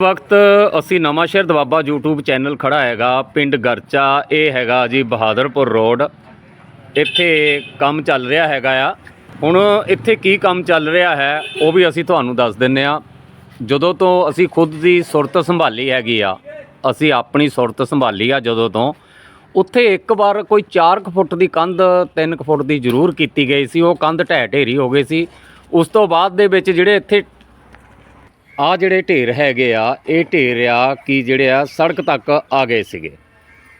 ਵਕਤ ਅਸੀਂ ਨਵਾਂ ਸ਼ਹਿਰ ਦਵਾਬਾ YouTube ਚੈਨਲ ਖੜਾ ਹੈਗਾ, ਪਿੰਡ ਗਰਚਾ, ਇਹ ਹੈਗਾ ਜੀ ਬਹਾਦਰਪੁਰ ਰੋਡ। ਇੱਥੇ ਕੰਮ ਚੱਲ ਰਿਹਾ ਹੈਗਾ ਆ। ਹੁਣ ਇੱਥੇ ਕੀ ਕੰਮ ਚੱਲ ਰਿਹਾ ਹੈ, ਉਹ ਵੀ ਅਸੀਂ ਤੁਹਾਨੂੰ ਦੱਸ ਦਿੰਨੇ ਆ ਜਦੋਂ ਤੋਂ ਅਸੀਂ ਖੁਦ ਦੀ ਸੁਰਤ ਸੰਭਾਲੀ ਹੈਗੀ ਆ, ਅਸੀਂ ਆਪਣੀ ਸੁਰਤ ਸੰਭਾਲੀ ਆ ਜਦੋਂ ਤੋਂ। ਉੱਥੇ ਇੱਕ ਵਾਰ ਕੋਈ 4 ਫੁੱਟ ਦੀ ਕੰਧ 3 ਫੁੱਟ ਦੀ ਜ਼ਰੂਰ ਕੀਤੀ ਗਈ ਸੀ, ਉਹ ਕੰਧ ਢਹਿ ਢੇਰੀ ਹੋ ਗਈ ਸੀ। ਉਸ ਤੋਂ ਬਾਅਦ ਦੇ ਵਿੱਚ ਜਿਹੜੇ ਇੱਥੇ ਆ ਜਿਹੜੇ ਢੇਰ ਹੈਗੇ ਆ, ਇਹ ਢੇਰ ਆ ਕਿ ਜਿਹੜੇ ਆ ਸੜਕ ਤੱਕ ਆ ਗਏ ਸੀਗੇ।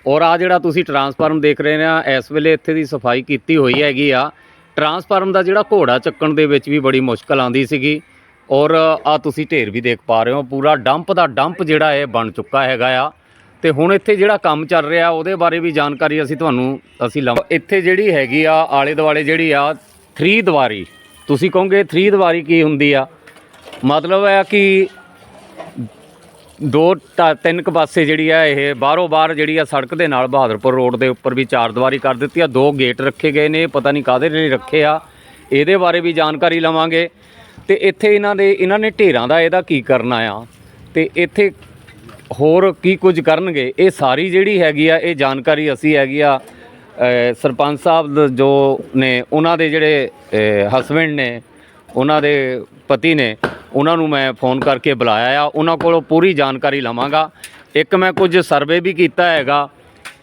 ਔਰ ਆ ਜਿਹੜਾ ਤੁਸੀਂ ਟਰਾਂਸਫਾਰਮ ਦੇਖ ਰਹੇ ਆ ਇਸ ਵੇਲੇ ਇੱਥੇ ਦੀ ਸਫ਼ਾਈ ਕੀਤੀ ਹੋਈ ਹੈਗੀ ਆ। ਟਰਾਂਸਫਾਰਮ ਦਾ ਜਿਹੜਾ ਘੋੜਾ ਚੱਕਣ ਦੇ ਵਿੱਚ ਵੀ ਬੜੀ ਮੁਸ਼ਕਲ ਆਉਂਦੀ ਸੀਗੀ। ਔਰ ਆ ਤੁਸੀਂ ਢੇਰ ਵੀ ਦੇਖ ਪਾ ਰਹੇ ਹੋ, ਪੂਰਾ ਡੰਪ ਦਾ ਡੰਪ ਜਿਹੜਾ ਇਹ ਬਣ ਚੁੱਕਾ ਹੈਗਾ ਆ। ਤੇ ਹੁਣ ਇੱਥੇ ਜਿਹੜਾ ਕੰਮ ਚੱਲ ਰਿਹਾ, ਉਹਦੇ ਬਾਰੇ ਵੀ ਜਾਣਕਾਰੀ ਅਸੀਂ ਤੁਹਾਨੂੰ, ਅਸੀਂ ਲਵਾਂ ਇੱਥੇ ਜਿਹੜੀ ਹੈਗੀ ਆ ਆਲੇ ਦੁਆਲੇ ਜਿਹੜੀ ਆ 3 ਦੀਵਾਰੀ। ਤੁਸੀਂ ਕਹੋਗੇ 3 ਦੀਵਾਰੀ ਕੀ ਹੁੰਦੀ ਆ? ਮਤਲਬ ਹੈ ਕਿ ਦੋ ਤਿੰਨ ਕੁ ਪਾਸੇ ਜਿਹੜੀ ਆ ਇਹ ਬਾਹਰੋਂ ਬਾਹਰ ਜਿਹੜੀ ਆ ਸੜਕ ਦੇ ਨਾਲ ਬਹਾਦਰਪੁਰ ਰੋਡ ਦੇ ਉੱਪਰ ਵੀ ਚਾਰ ਦੀਵਾਰੀ ਕਰ ਦਿੱਤੀ ਆ। ਦੋ ਗੇਟ ਰੱਖੇ ਗਏ ਨੇ, ਪਤਾ ਨਹੀਂ ਕਾਹਦੇ ਲਈ ਰੱਖੇ ਆ। ਇਹਦੇ ਬਾਰੇ ਵੀ ਜਾਣਕਾਰੀ ਲਵਾਂਗੇ। ਤੇ ਇੱਥੇ ਇਹਨਾਂ ਦੇ, ਇਹਨਾਂ ਨੇ ਢੇਰਾਂ ਦਾ ਇਹਦਾ ਕੀ ਕਰਨਾ ਆ? ਤੇ ਇੱਥੇ ਹੋਰ ਕੀ ਕੁਝ ਕਰਨਗੇ? ਇਹ ਸਾਰੀ ਜਿਹੜੀ ਹੈਗੀ ਆ, ਇਹ ਜਾਣਕਾਰੀ ਅਸੀਂ ਹੈਗੀ ਆ ਸਰਪੰਚ ਸਾਹਿਬ ਜੋ ਨੇ, ਉਹਨਾਂ ਦੇ ਜਿਹੜੇ ਹਸਬੰਡ ਨੇ, ਉਹਨਾਂ ਦੇ ਪਤੀ ਨੇ ਉਹਨਾਂ ਨੂੰ ਮੈਂ ਫੋਨ ਕਰਕੇ ਬੁਲਾਇਆ ਆ। ਉਹਨਾਂ ਕੋਲੋਂ ਪੂਰੀ ਜਾਣਕਾਰੀ ਲਵਾਂਗਾ। ਇੱਕ ਮੈਂ ਕੁਝ ਸਰਵੇ ਵੀ ਕੀਤਾ ਹੈਗਾ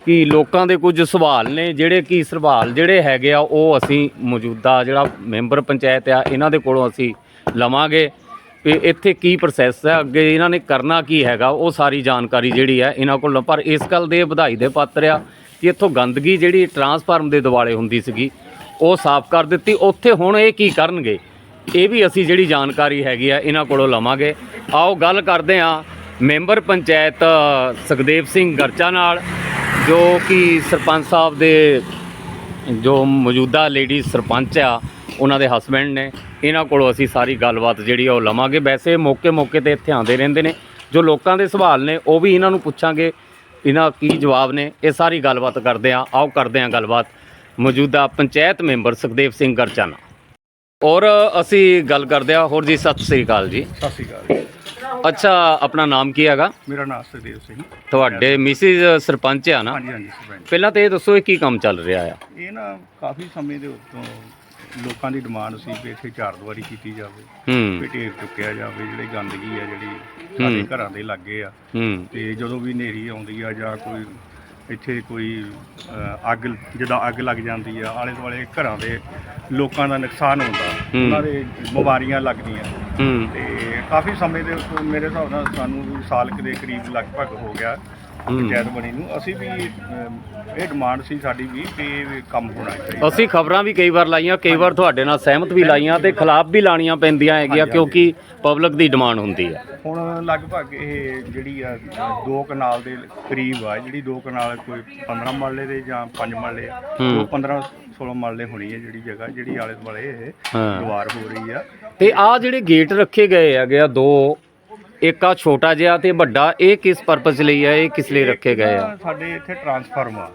ਕਿ ਲੋਕਾਂ ਦੇ ਕੁਝ ਸਵਾਲ ਨੇ, ਜਿਹੜੇ ਕੀ ਸਵਾਲ ਜਿਹੜੇ ਹੈਗੇ ਆ, ਉਹ ਅਸੀਂ ਮੌਜੂਦਾ ਜਿਹੜਾ ਮੈਂਬਰ ਪੰਚਾਇਤ ਆ, ਇਹਨਾਂ ਦੇ ਕੋਲੋਂ ਅਸੀਂ ਲਵਾਂਗੇ। ਵੀ ਇੱਥੇ ਕੀ ਪ੍ਰੋਸੈਸ ਹੈ ਅੱਗੇ ਇਹਨਾਂ ਨੇ ਕਰਨਾ ਕੀ ਹੈਗਾ, ਉਹ ਸਾਰੀ ਜਾਣਕਾਰੀ ਜਿਹੜੀ ਹੈ ਇਹਨਾਂ ਕੋਲ। ਪਰ ਇਸ ਗੱਲ ਦੇ ਵਧਾਈ ਦੇ ਪਾਤਰ ਆ ਕਿ ਇੱਥੋਂ ਗੰਦਗੀ ਜਿਹੜੀ ਟਰਾਂਸਫਾਰਮ ਦੇ ਦਿਵਾਲੇ ਹੁੰਦੀ ਸੀਗੀ, ਉਹ ਸਾਫ਼ ਕਰ ਦਿੱਤੀ। ਉੱਥੇ ਹੁਣ ਇਹ ਕੀ ਕਰਨਗੇ? ਇਹ ਵੀ ਅਸੀਂ ਜਿਹੜੀ ਜਾਣਕਾਰੀ ਹੈਗੀ ਆ, ਇਹਨਾਂ ਕੋਲੋਂ ਲਵਾਂਗੇ। ਆਓ ਗੱਲ ਕਰਦੇ ਆ ਮੈਂਬਰ ਪੰਚਾਇਤ ਸੁਖਦੇਵ ਸਿੰਘ ਗਰਚਾ ਨਾਲ, ਜੋ ਕਿ ਸਰਪੰਚ ਸਾਹਿਬ ਦੇ ਜੋ ਮੌਜੂਦਾ ਲੇਡੀ ਸਰਪੰਚ ਆ, ਉਹਨਾਂ ਦੇ ਹਸਬੰਡ ਨੇ, ਇਹਨਾਂ ਕੋਲੋਂ ਅਸੀਂ ਸਾਰੀ ਗੱਲਬਾਤ ਜਿਹੜੀ ਆ ਉਹ ਲਵਾਂਗੇ। ਵੈਸੇ ਮੌਕੇ ਮੌਕੇ ਤੇ ਇੱਥੇ ਆਉਂਦੇ ਰਹਿੰਦੇ ਨੇ। ਜੋ ਲੋਕਾਂ ਦੇ ਸਵਾਲ ਨੇ, ਉਹ ਵੀ ਇਹਨਾਂ ਨੂੰ ਪੁੱਛਾਂਗੇ। ਇਹਨਾਂ ਕੀ ਜਵਾਬ ਨੇ, ਇਹ ਸਾਰੀ ਗੱਲਬਾਤ ਕਰਦੇ ਆ ਆਓ ਕਰਦੇ ਆ ਗੱਲਬਾਤ। ਮੌਜੂਦਾ ਪੰਚਾਇਤ ਮੈਂਬਰ ਸੁਖਦੇਵ ਸਿੰਘ ਗਰਚਾਨਾ ਔਰ ਅਸੀਂ ਗੱਲ ਕਰਦੇ ਆ ਹੋਰ ਜੀ ਸਤਿ ਸ੍ਰੀ ਅਕਾਲ ਜੀ। ਸਤਿ ਸ਼੍ਰੀ ਅਕਾਲ। ਅੱਛਾ ਆਪਣਾ ਨਾਮ ਕੀ ਹੈਗਾ? ਮੇਰਾ ਨਾਮ ਸੁਖਦੇਵ ਸਿੰਘ। ਤੁਹਾਡੇ ਮਿਸਿਸ ਸਰਪੰਚ ਆ ਨਾ? ਹਾਂਜੀ ਹਾਂਜੀ ਸਰਪੰਚ। ਪਹਿਲਾਂ ਤਾਂ ਇਹ ਦੱਸੋ ਇਹ ਕੀ ਕੰਮ ਚੱਲ ਰਿਹਾ ਆ? ਇਹ ਨਾ ਕਾਫੀ ਸਮੇਂ ਦੇ ਉੱਤੋਂ ਲੋਕਾਂ ਦੀ ਡਿਮਾਂਡ ਸੀ ਕਿ ਇੱਥੇ ਚਾਰ ਦੀਵਾਰੀ ਕੀਤੀ ਜਾਵੇ ਹੂੰ। ਵੀ ਢੇਰ ਚੁੱਕਿਆ ਜਾਵੇ ਜਿਹੜੀ ਗੰਦਗੀ ਆ ਜਿਹੜੀ ਸਾਡੇ ਘਰਾਂ ਦੇ ਲਾਗੇ ਆ। ਹੂੰ। ਤੇ ਜਦੋਂ ਵੀ ਹਨੇਰੀ ਆਉਂਦੀ ਆ ਜਾਂ ਕੋਈ ਇੱਥੇ ਕੋਈ ਅ, ਅੱਗ ਜਿੱਦਾਂ ਅੱਗ ਲੱਗ ਜਾਂਦੀ ਆ ਆਲੇ ਦੁਆਲੇ ਘਰਾਂ ਦੇ ਲੋਕਾਂ ਦਾ ਨੁਕਸਾਨ ਹੁੰਦਾ ਹੂੰ। ਉਹਨਾਂ ਦੇ ਬਿਮਾਰੀਆਂ ਲੱਗਦੀਆਂ ਹੂੰ ਤੇ ਕਾਫੀ ਸਮੇਂ ਦੇ ਉੱਤੋਂ ਮੇਰੇ ਹਿਸਾਬ ਨਾਲ ਸਾਨੂੰ ਸਾਲ ਕੁ ਦੇ ਕਰੀਬ ਲਗਭਗ ਹੋ ਗਿਆ। ਪੰਚਾਇਤ ਬਣੀ ਨੂੰ ਅਸੀਂ ਵੀ ਅਮ, ਇਹ ਡਿਮਾਂਡ ਸੀ ਸਾਡੀ ਵੀ ਕਿ ਇਹ ਕੰਮ ਹੋਣਾ ਚਾਹੀਦਾ। ਅਸੀਂ ਖਬਰਾਂ ਵੀ ਕਈ ਵਾਰ ਲਾਈਆਂ ਕਈ ਵਾਰ ਤੁਹਾਡੇ ਨਾਲ ਸਹਿਮਤ ਵੀ ਲਾਈਆਂ ਤੇ ਖਿਲਾਫ ਵੀ ਲਾਣੀਆਂ ਪੈਂਦੀਆਂ ਹੈਗੀਆਂ ਕਿਉਂਕਿ ਪਬਲਿਕ ਦੀ ਡਿਮਾਂਡ ਹੁੰਦੀ ਹੈ। ਹੁਣ ਲਗਭਗ ਇਹ ਜਿਹੜੀ ਆ ਦੋ ਕਨਾਲ ਦੇ ਕਰੀਬ ਆ ਜਿਹੜੀ ਦੋ ਕਨਾਲ ਕੋਈ 15 ਮਰਲੇ ਦੇ ਜਾਂ 5 ਮਰਲੇ ਆ ਹੂੰ। ਉਹ 15 16 ਮਰਲੇ ਹੋਣੀ ਹੈ ਜਿਹੜੀ ਜਗ੍ਹਾ ਜਿਹੜੀ ਆਲੇ ਦੁਆਲੇ ਇਹ ਹਾਂ। ਦੀਵਾਰ ਹੋ ਰਹੀ ਆ। ਤੇ ਆ ਜਿਹੜੇ ਗੇਟ ਰੱਖੇ ਗਏ ਹੈਗੇ ਆ ਦੋ ਇੱਕ ਆ ਛੋਟਾ ਜਿਹਾ ਤੇ ਵੱਡਾ ਇਹ ਕਿਸ ਪਰਪਸ ਲਈ ਆ ਇਹ ਕਿਸ ਲਈ ਰੱਖੇ ਗਏ ਆ? ਸਾਡੇ ਇੱਥੇ ਟਰਾਂਸਫਾਰਮ ਆ।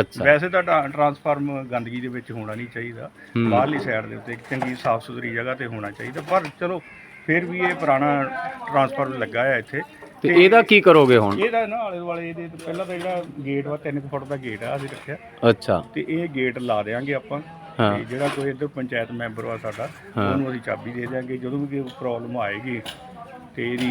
ਅੱਛਾ। ਵੈਸੇ ਤਾਂ ਟਰਾ- ਟਰਾਂਸਫਾਰਮ ਗੰਦਗੀ ਦੇ ਵਿੱਚ ਹੋਣਾ ਨਹੀਂ ਚਾਹੀਦਾ। ਬਾਹਰਲੀ ਸਾਈਡ ਦੇ ਉੱਤੇ ਇੱਕ ਚੰਗੀ ਸਾਫ਼ ਸੁਥਰੀ ਜਗ੍ਹਾ ਤੇ ਹੋਣਾ ਚਾਹੀਦਾ ਪਰ ਚਲੋ ਫਿਰ ਵੀ ਇਹ ਪੁਰਾਣਾ ਟਰਾਂਸਫਾਰਮ ਲੱਗਾ ਹੈ ਇੱਥੇ। ਤੇ ਇਹਦਾ ਕੀ ਕਰੋਗੇ ਹੁਣ? ਇਹਦਾ ਨਾ ਆਲੇ ਦੁਆਲੇ ਇਹਦੇ ਪਹਿਲਾਂ ਤਾਂ ਜਿਹੜਾ ਗੇਟ ਵਾ 3 ਫੁੱਟ ਦਾ ਗੇਟ ਆ ਅਸੀਂ ਰੱਖਿਆ। ਅੱਛਾ। ਤੇ ਇਹ ਗੇਟ ਲਾ ਦੇਾਂਗੇ ਆਪਾਂ। ਤੇ ਜਿਹੜਾ ਕੋਈ ਇੱਧਰ ਪੰਚਾਇਤ ਮੈਂਬਰ ਵਾ ਸਾਡਾ। ਉਹਨੂੰ ਅਸੀਂ ਚਾਬੀ ਦੇ ਦਿਆਂਗੇ। ਜਦੋਂ ਵੀ ਕੋਈ ਪ੍ਰੋਬਲਮ ਆਏਗੀ ਤੇ ਇਹਦੀ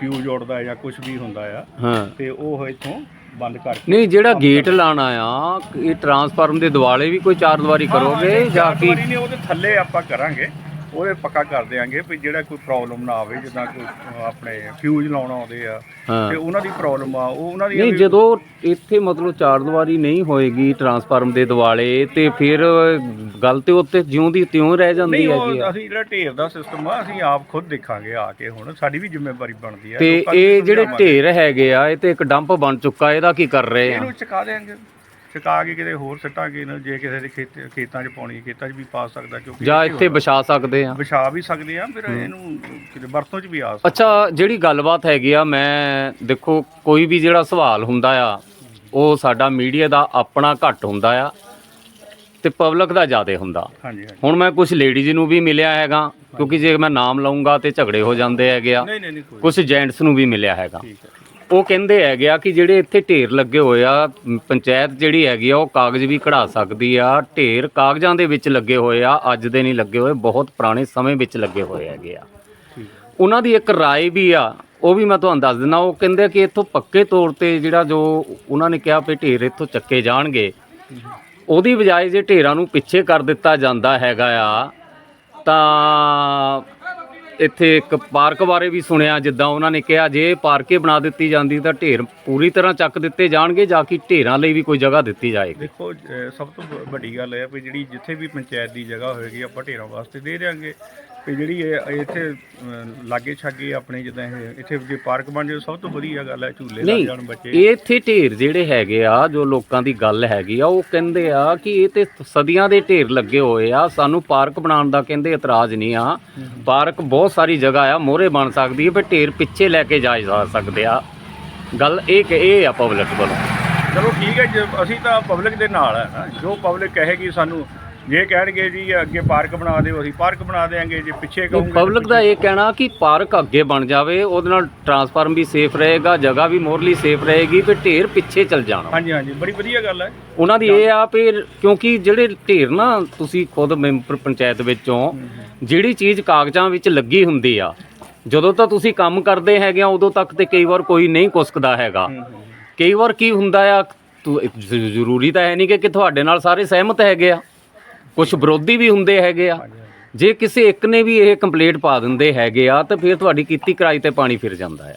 ਫਿਊਜ਼ ਉੜਦਾ ਜਾਂ ਕੁਝ ਵੀ ਹੁੰਦਾ ਆ ਹਾਂ। ਤੇ ਉਹ ਇੱਥੋਂ ਬੰਦ ਕਰਕੇ ਨਹੀਂ ਜਿਹੜਾ ਗੇਟ ਲਾਣਾ ਆ ਇਹ ਟਰਾਂਸਫਾਰਮ ਦੇ ਦਿਵਾਲੇ ਵੀ ਕੋਈ ਚਾਰ ਦੀਵਾਰੀ ਕਰੋਗੇ ਜਾਂ ਕੀ? ਉਹਦੇ ਥੱਲੇ ਆਪਾਂ ਕਰਾਂਗੇ। ਉਹਦੇ ਪੱਕਾ ਕਰ ਦਿਆਂਗੇ ਵੀ ਜਿਹੜਾ ਕੋਈ ਪ੍ਰੋਬਲਮ ਨਾ ਆਵੇ ਜਿੱਦਾਂ ਕੋਈ ਆਪਣੇ ਫਿਊਜ਼ ਲਾਉਣ ਆਉਂਦੇ ਆ ਹਾਂ। ਤੇ ਉਹਨਾਂ ਦੀ ਪ੍ਰੋਬਲਮ ਆ ਉਹ ਉਹਨਾਂ ਦੀ ਨਹੀਂ ਜਦੋਂ ਇੱਥੇ ਮਤਲਬ ਚਾਰ ਦੀਵਾਰੀ ਨਹੀਂ ਹੋਏਗੀ ਟਰਾਂਸਫਾਰਮ ਦੇ ਦਿਵਾਲੇ ਤੇ ਫਿਰ ਗੱਲ ਤੇ ਉੱਤੇ ਜਿਉਂ ਦੀ ਤਿਉਂ ਰਹਿ ਜਾਂਦੀ ਨਹੀਂ ਹੈਗੀ ਉਹ ਆ। ਅਸੀਂ ਜਿਹੜਾ ਢੇਰ ਦਾ ਸਿਸਟਮ ਆ ਅਸੀਂ ਆਪ ਖੁਦ ਦੇਖਾਂਗੇ ਆ ਕੇ ਹੁਣ ਸਾਡੀ ਵੀ ਜ਼ਿੰਮੇਵਾਰੀ ਬਣਦੀ ਆ। ਤੇ ਲੋਕਾਂ ਨੂੰ ਇਹ ਜਿਹੜੇ ਸਮਝਾਵਾਂਗੇ। ਢੇਰ ਹੈਗੇ ਆ ਇਹ ਤੇ ਇੱਕ ਡੰਪ ਬਣ ਚੁੱਕਾ ਇਹਦਾ ਕੀ ਕਰ ਰਹੇ ਆ? ਇਹਨੂੰ ਚਕਾ ਦੇਾਂਗੇ ਚਕਾ ਕੇ ਕਿਤੇ ਹੋਰ ਸੱਟਾਂਗੇ ਇਹਨੂੰ ਜੇ ਕਿਸੇ ਦੇ ਖੇਤ ਖੇਤਾਂ 'ਚ ਪਾਉਣੀ ਖੇਤਾਂ 'ਚ ਵੀ ਪਾ ਸਕਦਾ ਕਿਉਂਕਿ ਜਾਂ ਇੱਥੇ ਵਿਛਾ ਸਕਦੇ ਆ ਵਿਛਾ ਵੀ ਸਕਦੇ ਆ ਫਿਰ ਇਹਨੂੰ ਕਿਤੇ ਵਰਤੋਂ 'ਚ ਵੀ ਆ ਸਕਦਾ। ਅੱਛਾ ਜਿਹੜੀ ਗੱਲਬਾਤ ਹੈਗੀ ਆ ਮੈਂ ਦੇਖੋ ਕੋਈ ਵੀ ਜਿਹੜਾ ਸਵਾਲ ਹੁੰਦਾ ਆ ਉਹ ਸਾਡਾ ਮੀਡੀਆ ਦਾ ਆਪਣਾ ਘੱਟ ਹੁੰਦਾ ਆ ਤੇ ਪਬਲਿਕ ਦਾ ਜ਼ਿਆਦਾ ਹੁੰਦਾ। ਹਾਂਜੀ ਹਾਂਜੀ। ਹੁਣ ਮੈਂ ਕੁਝ ਲੇਡੀਜ਼ ਨੂੰ ਵੀ ਮਿਲਿਆ ਹੈਗਾ ਕਿਉਂਕਿ ਜੇ ਮੈਂ ਨਾਮ ਲਵਾਂਗਾ ਤੇ ਝਗੜੇ ਹੋ ਜਾਂਦੇ ਹੈਗੇ ਆ। ਨਹੀਂ ਨਹੀਂ ਨਹੀਂ ਕੋਈ ਕੁਝ ਜੈਂਟਸ ਨੂੰ ਵੀ ਮਿਲਿਆ ਹੈਗਾ। ਠੀਕ ਹੈ ਠੀਕ ਉਹ ਕਹਿੰਦੇ ਹੈਗੇ ਆ ਕਿ ਜਿਹੜੇ ਇੱਥੇ ਢੇਰ ਲੱਗੇ ਹੋਏ ਆ ਮ, ਪੰਚਾਇਤ ਜਿਹੜੀ ਹੈਗੀ ਆ ਉਹ ਕਾਗਜ਼ ਵੀ ਕਢਾ ਸਕਦੀ ਆ ਢੇਰ ਕਾਗਜ਼ਾਂ ਦੇ ਵਿੱਚ ਲੱਗੇ ਹੋਏ ਆ ਅੱਜ ਦੇ ਨਹੀਂ ਲੱਗੇ ਹੋਏ ਬਹੁਤ ਪੁਰਾਣੇ ਸਮੇਂ ਵਿੱਚ ਲੱਗੇ ਹੋਏ ਹੈਗੇ ਆ ਠੀਕ ਉਹਨਾਂ ਦੀ ਇੱਕ رائے ਵੀ ਆ ਉਹ ਵੀ ਮੈਂ ਤੁਹਾਨੂੰ ਦੱਸ ਦਿੰਦਾ ਉਹ ਕਹਿੰਦੇ ਕਿ ਇੱਥੋਂ ਪੱਕੇ ਤੌਰ ਤੇ ਜਿਹੜਾ ਜੋ ਉਹਨਾਂ ਨੇ ਕਿਹਾ ਵੀ ਢੇਰ ਇੱਥੋਂ ਚੱਕੇ ਜਾਣਗੇ ਉਹਦੀ ਬਜਾਏ ਜੇ ਢੇਰਾਂ ਨੂੰ ਪਿੱਛੇ ਕਰ ਦਿੱਤਾ ਜਾਂਦਾ ਹੈਗਾ ਆ ਤਾਂ ਇੱਥੇ ਇੱਕ ਪਾਰਕ ਬਾਰੇ ਵੀ ਸੁਣਿਆ, ਜਿੱਦਾਂ ਉਹਨਾਂ ਨੇ ਕਿਹਾ, ਜੇ ਪਾਰਕੇ ਬਣਾ ਦਿੱਤੀ ਜਾਂਦੀ ਤਾਂ ਢੇਰ ਪੂਰੀ ਤਰ੍ਹਾਂ ਚੱਕ ਦਿੱਤੇ ਜਾਣਗੇ ਜਾਂ ਕਿ ਢੇਰਾਂ ਲਈ ਵੀ ਕੋਈ ਜਗ੍ਹਾ ਦਿੱਤੀ ਜਾਏਗੀ? ਦੇਖੋ, ਅਹ ਸਭ ਤੋਂ ਵ- ਵੱਡੀ ਗੱਲ ਇਹ ਹੈ ਵੀ ਜਿਹੜੀ ਜਿੱਥੇ ਵੀ ਪੰਚਾਇਤ ਦੀ ਜਗ੍ਹਾ ਹੋਏਗੀ, ਆਪਾਂ ਢੇਰਾਂ ਵਾਸਤੇ ਦੇ ਦਿਆਂਗੇ। ਤੇ ਜਿਹੜੀ ਇਹ ਇੱਥੇ ਅਹ, ਲਾਗੇ ਛਾਗੇ ਆਪਣੇ ਜਿੱਦਾਂ ਇਹ ਇੱਥੇ ਜੇ ਪਾਰਕ ਬਣ ਜਾਏ ਸਭ ਤੋਂ ਵਧੀਆ ਗੱਲ ਹੈ ਝੂਲੇ ਲੱਗ ਨਹੀਂ ਜਾਣ ਬੱਚੇ। ਇਹ ਇੱਥੇ ਢੇਰ ਜਿਹੜੇ ਹੈਗੇ ਆ ਜੋ ਲੋਕਾਂ ਦੀ ਗੱਲ ਹੈਗੀ ਆ ਉਹ ਕਹਿੰਦੇ ਆ ਕਿ ਇਹ ਤੇ ਸਦੀਆਂ ਦੇ ਢੇਰ ਲੱਗੇ ਹੋਏ ਆ ਸਾਨੂੰ ਪਾਰਕ ਬਣਾਉਣ ਦਾ ਕਹਿੰਦੇ ਇਤਰਾਜ਼ ਨਹੀਂ ਆ। ਪਾਰਕ ਬਹੁਤ ਸਾਰੀ ਜਗ੍ਹਾ ਆ ਮੋਹਰੇ ਬਣ ਸਕਦੀ ਹੈ ਪਰ ਢੇਰ ਪਿੱਛੇ ਲੈ ਕੇ ਜਾ ਜਾ ਸਕਦੇ ਆ। ਗੱਲ ਇਹ ਕਿ ਇਹ ਆ ਪਬਲਿਕ ਵੱਲੋਂ। ਚਲੋ ਠੀਕ ਹੈ ਜੇ ਅਸੀਂ ਤਾਂ ਪਬਲਿਕ ਦੇ ਨਾਲ ਹੈ ਨਾ ਜੋ ਪਬਲਿਕ ਕਹੇਗੀ ਸਾਨੂੰ ਜੇ ਕਹਿਣਗੇ ਜੀ ਅੱਗੇ ਪਾਰਕ ਬਣਾ ਦਿਓ ਅਸੀਂ ਪਾਰਕ ਬਣਾ ਦੇਾਂਗੇ ਜੇ ਪਿੱਛੇ ਕਹੋਗੇ ਪਬਲਿਕ ਦਾ ਇਹ ਕਹਿਣਾ ਕਿ ਪਾਰਕ ਅੱਗੇ ਬਣ ਜਾਵੇ ਉਹਦੇ ਨਾਲ ਟਰਾਂਸਫਾਰਮ ਵੀ ਸੇਫ ਰਹੇਗਾ ਜਗ੍ਹਾ ਵੀ ਮੋਰਲੀ ਸੇਫ ਰਹੇਗੀ ਤੇ ਢੇਰ ਪਿੱਛੇ ਚੱਲ ਜਾਣਾ। ਹਾਂਜੀ ਹਾਂਜੀ ਬੜੀ ਵਧੀਆ ਗੱਲ ਹੈ। ਉਹਨਾਂ ਦੀ ਇਹ ਆ ਵੀ ਕਿਉਂਕਿ ਜਿਹੜੇ ਢੇਰ ਨਾ ਤੁਸੀਂ ਖੁਦ ਮੈਂਬਰ ਪੰਚਾਇਤ ਵਿੱਚੋਂ ਜਿਹੜੀ ਚੀਜ਼ ਕਾਗਜ਼ਾਂ ਵਿੱਚ ਲੱਗੀ ਹੁੰਦੀ ਆ ਜਦੋਂ ਤਾਂ ਤੁਸੀਂ ਕੰਮ ਕਰਦੇ ਹੈਗੇ ਆ ਉਦੋਂ ਤੱਕ ਤੇ ਕਈ ਵਾਰ ਕੋਈ ਨਹੀਂ ਕੁਸਕਦਾ ਹੈਗਾ। ਕਈ ਵਾਰ ਕੀ ਹੁੰਦਾ ਆ ਜ਼ਰੂਰੀ ਤਾਂ ਹੈ ਨਹੀਂ ਕਿ ਤੁਹਾਡੇ ਨਾਲ ਸਾਰੇ ਸਹਿਮਤ ਹੈਗੇ ਆ। ਕੁਝ ਵਿਰੋਧੀ ਵੀ ਹੁੰਦੇ ਹੈਗੇ ਆ। ਜੇ ਕਿਸੇ ਇੱਕ ਨੇ ਵੀ ਇਹ ਕੰਪਲੀਟ ਪਾ ਦਿੰਦੇ ਹੈਗੇ ਆ ਤਾਂ ਫਿਰ ਤੁਹਾਡੀ ਕੀਤੀ ਕਰਾਈ ਤੇ ਪਾਣੀ ਫਿਰ ਜਾਂਦਾ ਆ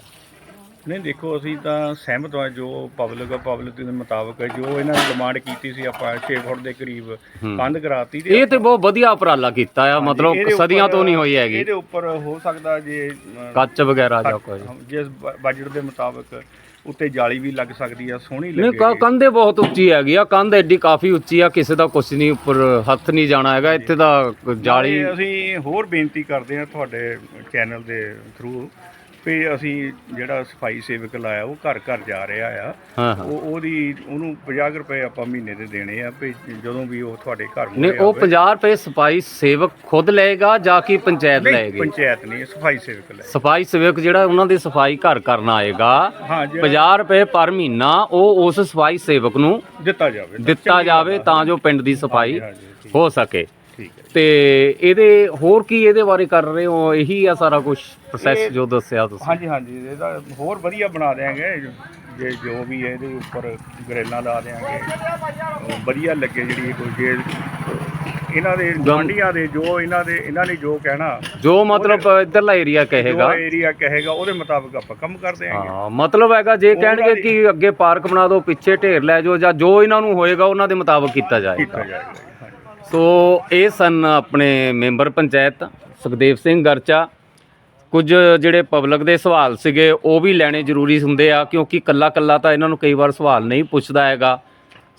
ਨਹੀਂ ਦੇਖੋ ਅਸੀਂ ਤਾਂ ਸਹਿਮਤ ਹਾਂ ਜੋ ਪਬਲਿਕ ਪਬਲਿਕ ਦੇ ਮੁਤਾਬਕ ਜੋ ਇਹਨਾਂ ਨੇ ਡਿਮਾਂਡ ਕੀਤੀ ਸੀ ਆਪਾਂ 6 ਫੁੱਟ ਦੇ ਕਰੀਬ। ਕੰਧ ਕਰਾਤੀ ਇਹ ਤੇ ਬਹੁਤ ਵਧੀਆ ਉਪਰਾਲਾ ਕੀਤਾ ਆ ਮਤਲਬ ਸਦੀਆਂ ਤੋਂ ਨਹੀਂ ਹੋਈ ਹੈਗੀ ਇਹਦੇ ਉੱਪਰ ਹੋ ਸਕਦਾ ਜੇ ਕੱਚ ਵਗੈਰਾ ਜਾਂ ਕੋਈ ਜਿਸ ਬਜਟ ਦੇ ਮੁਤਾਬਕ ਉੱਤੇ ਜਾਲੀ ਵੀ ਲੱਗ ਸਕਦੀ ਆ ਸੋਹਣੀ ਨਹੀਂ ਕ- ਲੱਗੇਗੀ ਕੰਧ ਇਹ ਬਹੁਤ ਉੱਚੀ ਹੈਗੀ ਆ ਕੰਧ ਐਡੀ ਕਾਫੀ ਉੱਚੀ ਆ ਕਿਸੇ ਦਾ ਕੁਝ ਨਹੀਂ ਉੱਪਰ ਹੱਥ ਨਹੀਂ ਜਾਣਾ ਹੈਗਾ ਇੱਥੇ ਦਾ ਜਾਲੀ ਨਾਲੇ ਅਸੀਂ ਹੋਰ ਬੇਨਤੀ ਕਰਦੇ ਹਾਂ ਤੁਹਾਡੇ ਚੈਨਲ ਦੇ ਥਰੂ ਵੀ ਅਸੀਂ ਜਿਹੜਾ ਸਫ਼ਾਈ ਸੇਵਕ ਲਾਇਆ ਉਹ ਘਰ ਘਰ ਜਾ ਰਿਹਾ ਆ। ਹਾਂ ਹਾਂ। ਉਹ ਉਹਦੀ ਉਹਨੂੰ 50 ਰੁਪਏ ਆਪਾਂ ਮਹੀਨੇ ਦੇ ਦੇਣੇ ਆ ਵੀ ਜਦੋਂ ਵੀ ਉਹ ਤੁਹਾਡੇ ਘਰ ਨਹੀਂ ਮੂਹਰੇ ਉਹ ਆਵੇ। 50 ਰੁਪਏ ਸਫ਼ਾਈ ਸੇਵਕ ਖੁਦ ਲਏਗਾ ਜਾਂ ਕਿ ਪੰਚਾਇਤ ਨਹੀਂ ਲਏਗੀ? ਪੰਚਾਇਤ ਨਹੀਂ ਸਫ਼ਾਈ ਸੇਵਕ ਲੈ। ਸਫ਼ਾਈ ਸੇਵਕ ਜਿਹੜਾ ਉਹਨਾਂ ਦੀ ਸਫ਼ਾਈ ਘਰ ਕਰਨ ਆਏਗਾ ਹਾਂ ਜਿਹੜਾ 50 ਰੁਪਏ ਪਰ ਮਹੀਨਾ ਉਹ ਉਸ ਸਫ਼ਾਈ ਸੇਵਕ ਨੂੰ ਦਿੱਤਾ ਜਾਵੇ ਦਿੱਤਾ ਜਾਵੇ। ਤਾਂ ਜੋ ਪਿੰਡ ਦੀ ਸਫ਼ਾਈ ਹਾਂਜੀ, ਹਾਂਜੀ, ਠੀਕ- ਹੋ ਸਕੇ। ਠੀਕ ਹੈ ਤੇ ਇਹਦੇ ਹੋਰ ਕੀ ਇਹਦੇ ਬਾਰੇ ਕਰ ਰਹੇ ਹੋ? ਇਹੀ ਆ ਸਾਰਾ ਕੁਝ ਪ੍ਰੋਸੈਸ ਇਹ- ਜੋ ਦੱਸਿਆ ਤੁਸੀਂ। ਹਾਂਜੀ ਹਾਂਜੀ। ਇਹਦਾ ਹੋਰ ਵਧੀਆ ਬਣਾ ਦੇਾਂਗੇ ਜੇ ਜੋ ਵੀ ਹੈ ਇਹਦੇ ਉੱਪਰ ਗਰੇਲਾਂ ਲਾ ਦੇਾਂਗੇ ਵਧੀਆ ਲੱਗੇ ਜਿਹੜੀ ਕੋਈ ਜੇ ਇਹਨਾਂ ਦੇ ਗਵਾਂਢੀਆਂ ਦੇ ਜੋ ਇਹਨਾਂ ਦੇ ਇਹਨਾਂ ਨੇ ਜੋ ਕਹਿਣਾ। ਜੋ ਮਤਲਬ ਇਧਰਲਾ ਏਰੀਆ ਜੋ ਕਹੇਗਾ ਏਰੀਆ ਕਹੇਗਾ ਉਹਦੇ ਮੁਤਾਬਕ ਆਪਾਂ ਕੰਮ ਕਰ ਦੇਾਂਗੇ ਹਾਂ ਮਤਲਬ ਹੈਗਾ ਜੇ ਉਹਨਾਂ ਕਹਿਣਗੇ ਦੀ- ਕਿ ਅੱਗੇ ਪਾਰਕ ਬਣਾ ਦਿਓ ਪਿੱਛੇ ਢੇਰ ਲੈ ਜਾਓ ਜਾਂ ਜੋ ਇਹਨਾਂ ਨੂੰ ਹੋਏਗਾ ਉਹਨਾਂ ਦੇ ਮੁਤਾਬਕ ਕੀਤਾ ਕੀਤਾ ਜਾਏਗਾ ਜਾਏਗਾ ਜੀ, ਹਾਂਜੀ। ਸੋ ਇਹ ਸਨ ਆਪਣੇ ਮੈਂਬਰ ਪੰਚਾਇਤ, ਸੁਖਦੇਵ ਸਿੰਘ ਗਰਚਾ। ਕੁਝ ਜਿਹੜੇ ਪਬਲਿਕ ਦੇ ਸਵਾਲ ਸੀਗੇ, ਉਹ ਵੀ ਲੈਣੇ ਜ਼ਰੂਰੀ ਹੁੰਦੇ ਆ, ਕਿਉਂਕਿ ਕੱਲਾ ਕੱਲਾ ਤਾਂ ਇਹਨਾਂ ਨੂੰ ਕਈ ਵਾਰ ਸਵਾਲ ਨਹੀਂ ਪੁੱਛਦਾ ਹੈਗਾ।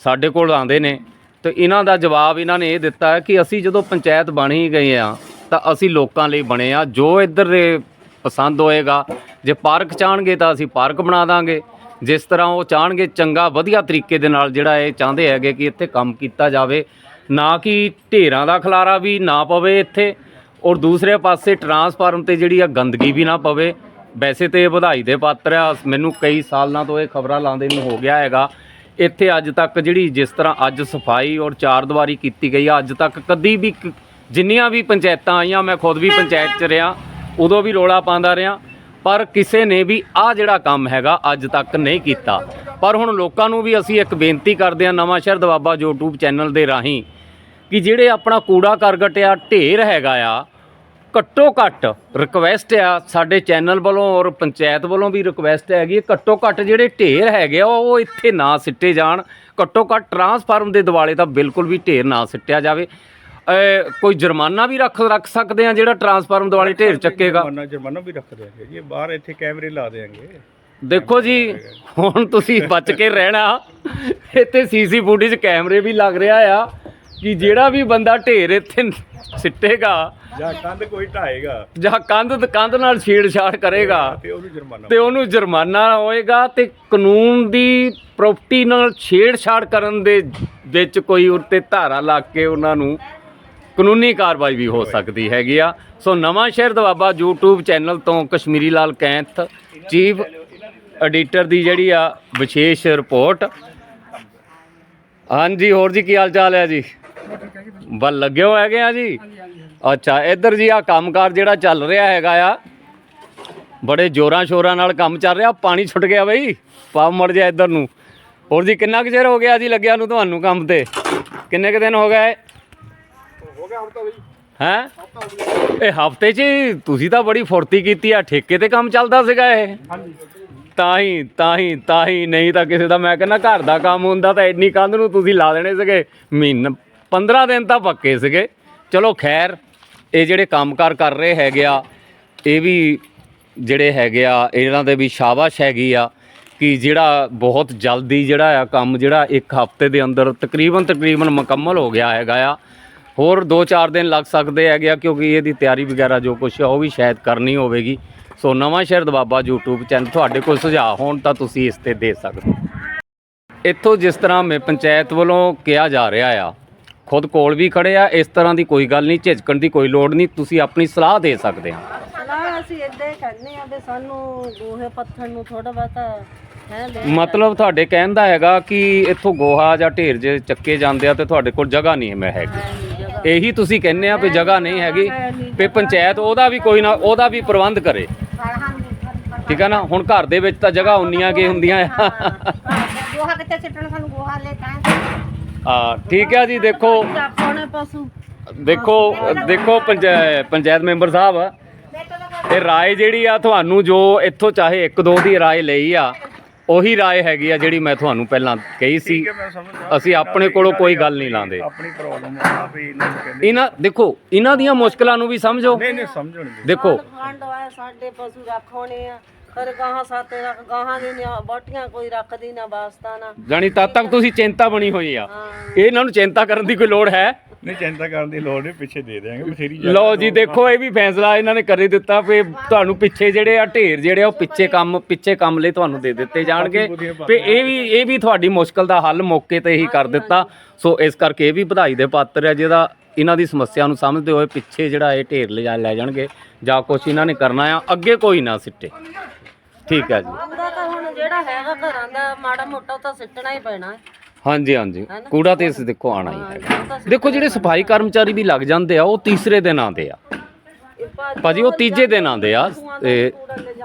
ਸਾਡੇ ਕੋਲ ਆਉਂਦੇ ਨੇ। ਤੇ ਇਹਨਾਂ ਦਾ ਜਵਾਬ ਇਹਨਾਂ ਨੇ ਇਹ ਦਿੱਤਾ ਕਿ ਅਸੀਂ ਜਦੋਂ ਪੰਚਾਇਤ ਬਣ ਹੀ ਗਏ ਆ, ਤਾਂ ਅਸੀਂ ਲੋਕਾਂ ਲਈ ਬਣੇ ਆ। ਜੋ ਇੱਧਰ ਦੇ ਪਸੰਦ ਹੋਏਗਾ, ਜੇ ਪਾਰਕ ਚਾਹਣਗੇ ਤਾਂ ਅਸੀਂ ਪਾਰਕ ਬਣਾ ਦਾਂਗੇ। ਜਿਸ ਤਰ੍ਹਾਂ ਉਹ ਚਾਹਣਗੇ, ਚੰਗਾ, ਵਧੀਆ ਤਰੀਕੇ ਦੇ ਨਾਲ ਜਿਹੜਾ ਇਹ ਚਾਹੁੰਦੇ ਹੈਗੇ ਕਿ ਇੱਥੇ ਕੰਮ ਕੀਤਾ ਜਾਵੇ। ਨਾ ਕਿ ਢੇਰਾਂ ਦਾ ਖਲਾਰਾ ਵੀ ਨਾ ਪਵੇ ਇੱਥੇ, ਔਰ ਦੂਸਰੇ ਪਾਸੇ ਟਰਾਂਸਫਾਰਮ ਤੇ ਜਿਹੜੀ ਆ ਗੰਦਗੀ ਵੀ ਨਾ ਪਵੇ। ਵੈਸੇ ਤੇ ਇਹ ਵਧਾਈ ਦੇ ਪਾਤਰ ਆ, ਮੈਨੂੰ ਕਈ ਸਾਲਾਂ ਤੋਂ ਇਹ ਖਬਰਾਂ ਲਾਉਂਦੇ ਨੂੰ ਹੋ ਗਿਆ ਹੈਗਾ। ਇੱਥੇ ਅੱਜ ਤੱਕ ਜਿਹੜੀ ਜਿਸ ਤਰ੍ਹਾਂ ਅੱਜ ਸਫ਼ਾਈ ਔਰ ਚਾਰ ਦੀਵਾਰੀ ਕੀਤੀ ਗਈ ਆ, ਅੱਜ ਤੱਕ ਕਦੀ ਵੀ ਜਿੰਨੀਆਂ ਵੀ ਪੰਚਾਇਤਾਂ ਆਈਆਂ, ਮੈਂ ਖੁਦ ਵੀ ਪੰਚਾਇਤ 'ਚ ਰਿਹਾ, ਉਦੋਂ ਵੀ ਰੋਲਾ ਪਾਉਂਦਾ ਰਿਹਾ। ਪਰ ਕਿਸੇ ਨੇ ਵੀ ਆ ਜਿਹੜਾ ਕੰਮ ਹੈਗਾ ਅੱਜ ਤੱਕ ਨਹੀਂ ਕੀਤਾ। ਪਰ ਹੁਣ ਲੋਕਾਂ ਨੂੰ ਵੀ ਅਸੀਂ ਇੱਕ ਬੇਨਤੀ ਕਰਦੇ ਹਾਂ ਨਵਾਂ ਸ਼ਹਿਰ ਦਵਾਬਾ YouTube ਚੈਨਲ ਦੇ ਰਾਹੀਂ ਕਿ ਜਿਹੜੇ ਆਪਣਾ ਕੂੜਾ ਕਰਕਟ ਆ ਢੇਰ ਹੈਗਾ ਆ ਘੱਟੋ ਘੱਟ ਰਿਕਵੈਸਟ ਆ ਸਾਡੇ ਚੈਨਲ ਵੱਲੋਂ ਔਰ ਪੰਚਾਇਤ ਵੱਲੋਂ ਵੀ ਰਿਕਵੈਸਟ ਹੈਗੀ ਘੱਟੋ ਘੱਟ ਜਿਹੜੇ ਢੇਰ ਹੈਗੇ ਆ ਉਹ ਇੱਥੇ ਨਾ ਸਿੱਟੇ ਜਾਣ। ਘੱਟੋ ਘੱਟ ਟਰਾਂਸਫਾਰਮ ਦੇ ਦਿਵਾਲੇ ਤਾਂ ਬਿਲਕੁਲ ਵੀ ਢੇਰ ਨਾ ਸਿੱਟਿਆ ਜਾਵੇ। ਕੋਈ ਜੁਰਮਾਨਾ ਵੀ ਰੱਖ ਰੱਖ ਸਕਦੇ ਆ ਜਿਹੜਾ ਟਰਾਂਸਫਾਰਮ ਦਿਵਾਲੇ ਢੇਰ ਚੱਕੇਗਾ? ਜੁਰਮਾਨਾ ਜੁਰਮਾਨਾ ਵੀ ਰੱਖ ਦਿਆਂਗੇ ਜੀ। ਬਾਹਰ ਇੱਥੇ ਕੈਮਰੇ ਲਾ ਦੇਾਂਗੇ ਦੇਖੋ ਜੀ ਹੁਣ ਤੁਸੀਂ ਬਚ ਕੇ ਰਹਿਣਾ। ਇੱਥੇ ਸੀਸੀ ਫੁਟੇਜ ਕੈਮਰੇ ਵੀ ਲੱਗ ਰਿਹਾ ਆ। ਕਿ ਜਿਹੜਾ ਵੀ ਬੰਦਾ ਢੇਰ ਇੱਥੇ ਸਿੱਟੇਗਾ ਜਾਂ ਕੰਧ ਕੋਈ ਢਾਏਗਾ। ਜਾਂ ਕੰਧ ਤੇ ਕੰਧ ਨਾਲ ਛੇੜਛਾੜ ਕਰੇਗਾ ਤੇ ਉਹਨੂੰ ਜੁਰਮਾਨਾ ਤੇ ਉਹਨੂੰ ਜੁਰਮਾਨਾ ਹੋਏਗਾ ਤੇ ਕਾਨੂੰਨ ਦੀ ਪ੍ਰਾਪਰਟੀ ਨਾਲ ਛੇੜਛਾੜ ਕਰਨ ਦੇ ਵਿੱਚ ਕੋਈ ਉੱਤੇ ਧਾਰਾ ਲਾ ਕੇ ਉਹਨਾਂ ਨੂੰ ਕਾਨੂੰਨੀ ਕਾਰਵਾਈ ਵੀ ਹੋ ਸਕਦੀ ਹੈਗੀ ਆ। ਸੋ ਨਵਾਂ ਸ਼ਹਿਰ ਦਵਾਬਾ YouTube ਚੈਨਲ ਤੋਂ ਕਸ਼ਮੀਰੀ ਲਾਲ ਕੈਂਥ ਚੀਫ ਐਡੀਟਰ ਦੀ ਜਿਹੜੀ ਆ ਵਿਸ਼ੇਸ਼ ਰਿਪੋਰਟ। ਹਾਂਜੀ ਹੋਰ ਜੀ ਕੀ ਹਾਲ ਚਾਲ ਹੈ ਜੀ? ਬਸ ਲੱਗੇ ਹੋ ਹੈਗੇ ਆ ਜੀ। ਅੱਛਾ ਇੱਧਰ ਜੀ ਆ ਕੰਮਕਾਰ ਜਿਹੜਾ ਚੱਲ ਰਿਹਾ ਹੈਗਾ ਆ। ਬੜੇ ਜੋਰਾਂ ਸ਼ੋਰਾਂ ਨਾਲ ਕੰਮ ਚੱਲ ਰਿਹਾ। ਪਾਣੀ ਛੁੱਟ ਗਿਆ ਬਈ ਪਾ ਮੜ ਜਾ ਇੱਧਰ ਨੂੰ। ਹੋਰ ਜੀ ਕਿੰਨਾ ਕੁ ਚਿਰ ਹੋ ਗਿਆ ਜੀ ਲੱਗਿਆ ਨੂੰ ਤੁਹਾਨੂੰ ਕੰਮ ਤੇ? ਕਿੰਨੇ ਕੁ ਦਿਨ ਹੋ ਗਏ? ਹੋ ਗਿਆ ਹੁਣ ਤਾਂ ਬਈ। ਹੈ? ਇਹ ਹਫ਼ਤੇ 'ਚ ਤੁਸੀਂ ਤਾਂ ਬੜੀ ਫੁਰਤੀ ਕੀਤੀ ਆ। ਠੇਕੇ ਤੇ ਕੰਮ ਚੱਲਦਾ ਸੀਗਾ ਇਹ। ਤਾਂ ਹੀ ਤਾਂ ਹੀ ਤਾਂ ਹੀ। ਨਹੀਂ ਤਾਂ ਕਿਸੇ ਦਾ ਮੈਂ ਕਹਿੰਦਾ ਘਰ ਦਾ ਕੰਮ ਹੁੰਦਾ ਤਾਂ ਇੰਨੀ ਕੰਧ ਨੂੰ ਤੁਸੀਂ ਲਾ ਦੇਣੇ ਸੀਗੇ। ਮਹੀਨਾ 15 ਦਿਨ ਤਾਂ ਪੱਕੇ ਸੀਗੇ। ਚਲੋ ਖੈਰ, ਇਹ ਜਿਹੜੇ ਕੰਮਕਾਰ ਕਰ ਰਹੇ ਹੈਗੇ ਆ, ਇਹ ਵੀ ਜਿਹੜੇ ਹੈਗੇ ਆ, ਇਹਨਾਂ ਦੇ ਵੀ ਸ਼ਾਬਾਸ਼ ਹੈਗੀ ਆ ਕਿ ਜਿਹੜਾ ਬਹੁਤ ਜਲਦੀ ਜਿਹੜਾ ਆ ਕੰਮ ਜਿਹੜਾ ਇੱਕ ਹਫ਼ਤੇ ਦੇ ਅੰਦਰ ਤਕਰੀਬਨ ਤਕਰੀਬਨ ਮੁਕੰਮਲ ਹੋ ਗਿਆ ਹੈਗਾ ਆ। ਹੋਰ 2-4 ਦਿਨ ਲੱਗ ਸਕਦੇ ਹੈਗੇ ਆ ਕਿਉਂਕਿ ਇਹਦੀ ਤਿਆਰੀ ਵਗੈਰਾ ਜੋ ਕੁਛ ਆ ਉਹ ਵੀ ਸ਼ਾਇਦ ਕਰਨੀ ਹੋਵੇਗੀ। ਸੋ ਨਵਾਂ ਸ਼ਹਿਰ ਦਬਾਬਾ YouTube ਚੈਨਲ ਤੁਹਾਡੇ ਕੋਲ ਸੁਝਾਅ ਹੋਣ ਤਾਂ ਤੁਸੀਂ ਇਸ ਤੇ ਦੇ ਸਕਦੇ ਹੋ। ਇੱਥੋਂ ਜਿਸ ਤਰ੍ਹਾਂ ਮੈਂ ਪੰਚਾਇਤ ਵੱਲੋਂ ਕਿਹਾ ਜਾ ਰਿਹਾ ਆ ਖੁਦ ਕੋਲ ਵੀ ਖੜੇ ਆ ਇਸ ਤਰ੍ਹਾਂ ਦੀ ਕੋਈ ਗੱਲ ਨਹੀਂ ਝਿਜਕਣ ਦੀ ਕੋਈ ਲੋੜ ਨਹੀਂ ਤੁਸੀਂ ਆਪਣੀ ਸਲਾਹ ਦੇ ਸਕਦੇ ਆ ਸਲਾਹ ਅਸੀਂ ਏਦਾਂ ਹੀ ਕਰਨੇ ਆ ਵੀ ਸਾਨੂੰ ਗੋਹੇ ਪੱਥਰ ਨੂੰ ਥੋੜਾ ਬਹੁਤਾ ਹੈ ਲੈ ਮਤਲਬ ਤੁਹਾਡੇ ਕਹਿਣ ਦਾ ਹੈਗਾ ਕਿ ਇੱਥੋਂ ਗੋਹਾ ਜਾਂ ਢੇਰ ਜੇ ਚੱਕੇ ਜਾਂਦੇ ਆ ਤੇ ਤੁਹਾਡੇ ਕੋਲ ਜਗ੍ਹਾ ਨਹੀਂ ਹੈ ਹੈਗੀ ਜਗ੍ਹਾ। ਇਹੀ ਤੁਸੀਂ ਕਹਿੰਦੇ ਆ ਵੀ ਜਗ੍ਹਾ ਨਹੀਂ ਹੈਗੀ ਵੀ ਪੰਚਾਇਤ ਉਹਦਾ ਵੀ ਕੋਈ ਨਾ ਉਹਦਾ ਵੀ ਪ੍ਰਬੰਧ ਕਰੇ। ਠੀਕ ਹੈ ਨਾ? ਹੁਣ ਘਰ ਦੇ ਵਿੱਚ ਤਾਂ ਜਗ੍ਹਾ ਉਨੀਆਂ ਕੀ ਹੁੰਦੀਆਂ ਆ? ਗੋਹਾ ਕਿੱਥੇ ਸਿੱਟਣ? ਸਾਨੂੰ ਗੋਹਾ ਲੈ ਤਾਂ ਆ ਠੀਕ ਹੈ ਜੀ ਦੇਖੋ। ਪਸ਼ੂ ਦੇਖੋ ਦੇਖੋ ਪੰਚਾਇਤ ਪੰਚਾਇਤ ਮੈਂਬਰ ਸਾਹਿਬ। ਇਹ ਰਾਏ ਜਿਹੜੀ ਆ ਤੁਹਾਨੂੰ ਜੋ ਇੱਥੋਂ ਚਾਹੇ ਇੱਕ ਦੋ ਦੀ ਰਾਏ ਲਈ ਆ ਉਹੀ ਰਾਏ ਹੈਗੀ ਆ ਜਿਹੜੀ ਮੈਂ ਤੁਹਾਨੂੰ ਪਹਿਲਾਂ ਕਹੀ ਸੀ। ਅਸੀਂ ਆਪਣੇ ਕੋਲੋਂ ਕੋਈ ਗੱਲ ਨਹੀਂ ਲਾਉਂਦੇ। ਆਪਣੀ ਪ੍ਰੋਬਲਮ ਆ ਵੀ ਇਹਨਾਂ ਨੂੰ ਕਹਿੰਦੇ। ਇਹਨਾਂ ਦੇਖੋ ਇਹਨਾਂ ਦੀਆਂ ਮੁਸ਼ਕਲਾਂ ਨੂੰ ਵੀ ਸਮਝੋ। ਨਹੀਂ ਨਹੀਂ ਸਮਝਣਗੇ। ਦੇਖੋ। ਸਾਡੇ ਪਸ਼ੂ ਰੱਖ ਹੋਣੇ ਆ। ਫਿਰ ਗਾਹਾਂ ਸਾਤੇ ਰੱਖ ਗਾਹਾਂ ਦੀ ਨੀ ਬੋਟੀਆਂ ਕੋਈ ਰੱਖਦੀ ਨਾ ਵਾਸਤਾ ਨਾ। ਜਾਣੀ ਤਦ ਤੱਕ ਤੁਸੀਂ ਚਿੰਤਾ ਬਣੀ ਹੋਈ ਆ। ਇਹਨਾਂ ਨੂੰ ਚਿੰਤਾ ਕਰਨ ਦੀ ਕੋਈ ਲੋੜ ਹੈ? ਨਹੀਂ ਚਿੰਤਾ ਕਰਨ ਦੀ ਲੋੜ ਨਹੀਂ ਪਿੱਛੇ ਦੇ ਦੇਾਂਗੇ ਬਥੇਰੀ ਜਗ੍ਹਾ ਲਓ ਜੀ ਦੇਖੋ ਇਹ ਵੀ ਫੈਸਲਾ ਇਹਨਾਂ ਨੇ ਕਰੇ ਦਿੱਤਾ ਵੀ ਤੁਹਾਨੂੰ ਪਿੱਛੇ ਜਿਹੜੇ ਆ ਢੇਰ ਜਿਹੜੇ ਆ ਉਹ ਪਿੱਛੇ ਕੰਮ ਪਿੱਛੇ ਕੰਮ ਲਈ ਤੁਹਾਨੂੰ ਦੇ ਦਿੱਤੇ ਜਾਣਗੇ। ਵੀ ਇਹ ਵੀ ਇਹ ਵੀ ਤੁਹਾਡੀ ਮੁਸ਼ਕਲ ਦਾ ਹੱਲ ਮੌਕੇ ਤੇ ਹੀ ਕਰ ਦਿੱਤਾ। ਸੋ ਇਸ ਕਰਕੇ ਇਹ ਵੀ ਵਧਾਈ ਦੇ ਪਾਤਰ ਹੈ ਜਿਹਦਾ ਇਹਨਾਂ ਦੀ ਸਮੱਸਿਆ ਨੂੰ ਸਮਝਦੇ ਹੋਏ ਪਿੱਛੇ ਜਿਹੜਾ ਇਹ ਢੇਰ ਲਿਜਾ ਲੈ ਜਾਣਗੇ ਜਾਂ ਕੁਛ ਇਹਨਾਂ ਨੇ ਕਰਨਾ ਆ ਅੱਗੇ ਕੋਈ ਨਾ ਸਿੱਟੇ। ਠੀਕ ਹੈ ਜੀ। ਉਹਦਾ ਤਾਂ ਹੁਣ ਜਿਹੜਾ ਹੈਗਾ ਘਰਾਂ ਦਾ ਮਾੜਾ ਮੋਟਾ ਉਹ ਤਾਂ ਸਿੱਟਣਾ ਹੀ ਪੈਣਾ ਹੈ। ਹਾਂਜੀ ਹਾਂਜੀ। ਕੂੜਾ ਤੇ ਇਸ ਦੇਖੋ ਆਣਾ ਹੀ ਹੈ ਉਹ ਤਾਂ ਦੇਖੋ ਜਿਹੜੇ ਸਫ਼ਾਈ ਕਰਮਚਾਰੀ ਵੀ ਲੱਗ ਜਾਂਦੇ ਆ ਉਹ ਤੀਸਰੇ ਦਿਨ ਆਉਂਦੇ ਆ। ਇਹ ਭਾਜੀ ਭਾਜੀ ਉਹ ਤੀਜੇ ਦਿਨ ਆਉਂਦੇ ਆ। ਤੇ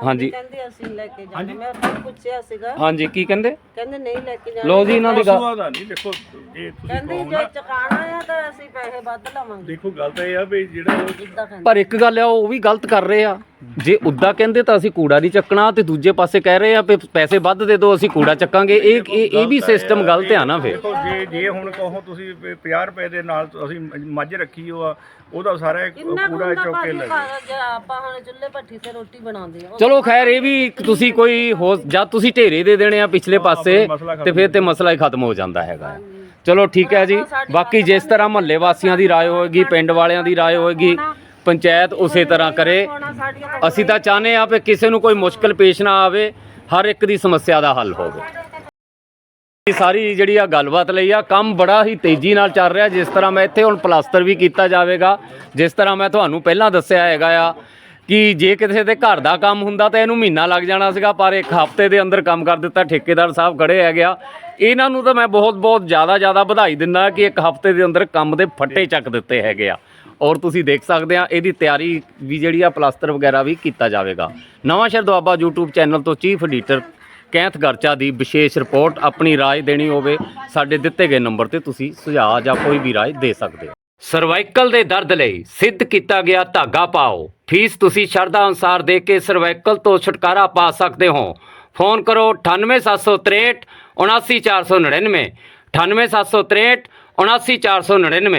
ਹਾਂਜੀ। ਕਹਿੰਦੇ ਅਸੀਂ ਲੈ ਕੇ ਜਾਂਦੇ ਮੈਂ ਕੱਲ ਪੁੱਛਿਆ ਸੀਗਾ। ਹਾਂਜੀ ਕੀ ਕਹਿੰਦੇ? ਕਹਿੰਦੇ ਨਹੀਂ ਲੈ ਕੇ ਜਾਣਾ। ਲੋ ਜੀ ਇਹਨਾਂ ਦੀ ਗੱਲ। ਦਾ ਨਹੀਂ ਦੇਖੋ ਇਹ ਤੁਸੀਂ ਕਹਿੰਦੇ ਜੇ ਚਕਾਣਾ ਆ ਤਾਂ ਅਸੀਂ ਪੈਸੇ ਵੱਧ ਲਵਾਂਗੇ। ਦੇਖੋ ਗੱਲ ਤਾਂ ਇਹ ਆ ਵੀ ਜਿਹੜਾ ਉਹ ਇਦਾਂ ਕਹਿੰਦੇ। ਪਰ ਇੱਕ ਗੱਲ ਆ ਉਹ ਵੀ ਗਲਤ ਕਰ ਰਹੇ ਆ। ਜੇ ਉੱਦਾਂ ਕਹਿੰਦੇ ਤਾਂ ਅਸੀਂ ਕੂੜਾ ਨਹੀਂ ਚੱਕਣਾ ਤੇ ਦੂਜੇ ਪਾਸੇ ਕਹਿ ਰਹੇ ਆ ਵੀ ਪੈਸੇ ਵੱਧ ਦੇ ਦਿਓ ਅਸੀਂ ਕੂੜਾ ਚੱਕਾਂਗੇ। ਇਹ ਇਹ ਇਹ ਵੀ ਸਿਸਟਮ ਗਲਤ ਆ ਨਾ ਫਿਰ। ਦੇਖੋ ਜੇ ਜੇ ਹੁਣ ਕਹੋ ਤੁਸੀਂ ਵੀ 50 ਰੁਪਏ ਦੇ ਨਾਲ ਅਸੀਂ ਮੱਝ ਰੱਖੀ ਉਹ ਆ ਉਹਦਾ ਸਾਰਾ ਕੂੜਾ ਕੁੰਦਾ ਚੁੱਕ ਕੇ ਭਾਜੀ? ਲੈ ਖਾ ਜੇ ਆਪਾਂ ਹੁਣ ਚੁੱਲ੍ਹੇ ਭੱਠੀ ਤੇ ਰੋਟੀ ਬਣਾਉਂਦੇ ਆ। ਚਲੋ ਖੈਰ ਇਹ ਵੀ ਇੱਕ ਤੁਸੀਂ ਕੋਈ ਹੋ ਜਦ ਤੁਸੀਂ ਢੇਰੇ ਦੇ ਦੇਣੇ ਆ ਪਿਛਲੇ ਪਾਸੇ ਤੇ ਫਿਰ ਤੇ ਮਸਲਾ ਹੀ ਖਤਮ ਹੋ ਜਾਂਦਾ ਹੈਗਾ ਚਲੋ ਠੀਕ ਹੈ ਜੀ। ਬਾਕੀ ਜਿਸ ਤਰ੍ਹਾਂ ਮਹੱਲੇ ਵਾਸੀਆਂ ਦੀ ਰਾਏ ਹੋਏਗੀ ਪਿੰਡ ਵਾਲਿਆਂ ਦੀ ਰਾਏ ਹੋਏਗੀ ਪੰਚਾਇਤ ਉਸੇ ਤਰ੍ਹਾਂ ਕਰੇ। ਅਸੀਂ ਤਾਂ ਚਾਹੁੰਦੇ ਆ ਵੀ ਕਿਸੇ ਨੂੰ ਕੋਈ ਮੁਸ਼ਕਲ ਪੇਸ਼ ਨਾ ਆਵੇ ਹਰ ਇੱਕ ਦੀ ਸਮੱਸਿਆ ਦਾ ਹੱਲ ਹੋਵੇ। ਇਹ ਸਾਰੀ ਜਿਹੜੀ ਆ ਗੱਲਬਾਤ ਲਈ ਆ ਕੰਮ ਬੜਾ ਹੀ ਤੇਜ਼ੀ ਨਾਲ ਚੱਲ ਰਿਹਾ। ਜਿਸ ਤਰ੍ਹਾਂ ਮੈਂ ਇੱਥੇ ਹੁਣ ਪਲਾਸਟਰ ਵੀ ਕੀਤਾ ਜਾਵੇਗਾ ਜਿਸ ਤਰ੍ਹਾਂ ਮੈਂ ਤੁਹਾਨੂੰ ਪਹਿਲਾਂ ਦੱਸਿਆ ਹੈਗਾ ਆ ਕਿ ਜੇ ਕਿਸੇ ਦੇ ਘਰ ਦਾ ਕੰਮ ਹੁੰਦਾ ਤਾਂ ਇਹਨੂੰ ਮਹੀਨਾ ਲੱਗ ਜਾਣਾ ਸੀਗਾ ਪਰ ਇੱਕ ਹਫ਼ਤੇ ਦੇ ਅੰਦਰ ਕੰਮ ਕਰ ਦਿੱਤਾ ਠੇਕੇਦਾਰ ਸਾਹਿਬ ਖੜੇ ਹੈਗੇ ਆ ਇਹਨਾਂ ਨੂੰ ਤਾਂ ਮੈਂ ਬਹੁਤ ਬਹੁਤ ਜ਼ਿਆਦਾ ਜ਼ਿਆਦਾ ਵਧਾਈ ਦਿੰਦਾ ਕਿ ਇੱਕ ਹਫ਼ਤੇ ਦੇ ਅੰਦਰ ਕੰਮ ਦੇ ਫੱਟੇ ਚੱਕ ਦਿੱਤੇ ਹੈਗੇ ਆ ਔਰ ਤੁਸੀਂ ਦੇਖ ਸਕਦੇ ਆ ਇਹਦੀ ਤਿਆਰੀ ਵੀ ਜਿਹੜੀ ਆ ਪਲਾਸਟਰ ਵਗੈਰਾ ਵੀ ਕੀਤਾ ਜਾਵੇਗਾ Nawanshahr Doaba YouTube channel ਤੋਂ ਚੀਫ ਐਡੀਟਰ ਕੈਂਥ ਗਰਚਾ ਦੀ ਵਿਸ਼ੇਸ਼ ਰਿਪੋਰਟ ਆਪਣੀ رائے ਦੇਣੀ ਹੋਵੇ ਸਾਡੇ ਦਿੱਤੇ ਗਏ ਨੰਬਰ ਤੇ ਤੁਸੀਂ ਸੁਝਾਅ ਜਾਂ ਕੋਈ ਵੀ رائے ਦੇ ਸਕਦੇ ਹੋ ਸਰਵਾਈਕਲ ਦੇ ਦਰਦ ਲਈ ਸਿੱਧ ਕੀਤਾ ਗਿਆ ਧਾਗਾ ਪਾਓ ਫੀਸ ਤੁਸੀਂ ਸ਼ਰਧਾ ਅਨੁਸਾਰ ਦੇ ਕੇ ਸਰਵਾਈਕਲ ਤੋਂ ਛੁਟਕਾਰਾ ਪਾ ਸਕਦੇ ਹੋ। ਫੋਨ ਕਰੋ 98763 79499 98763 79499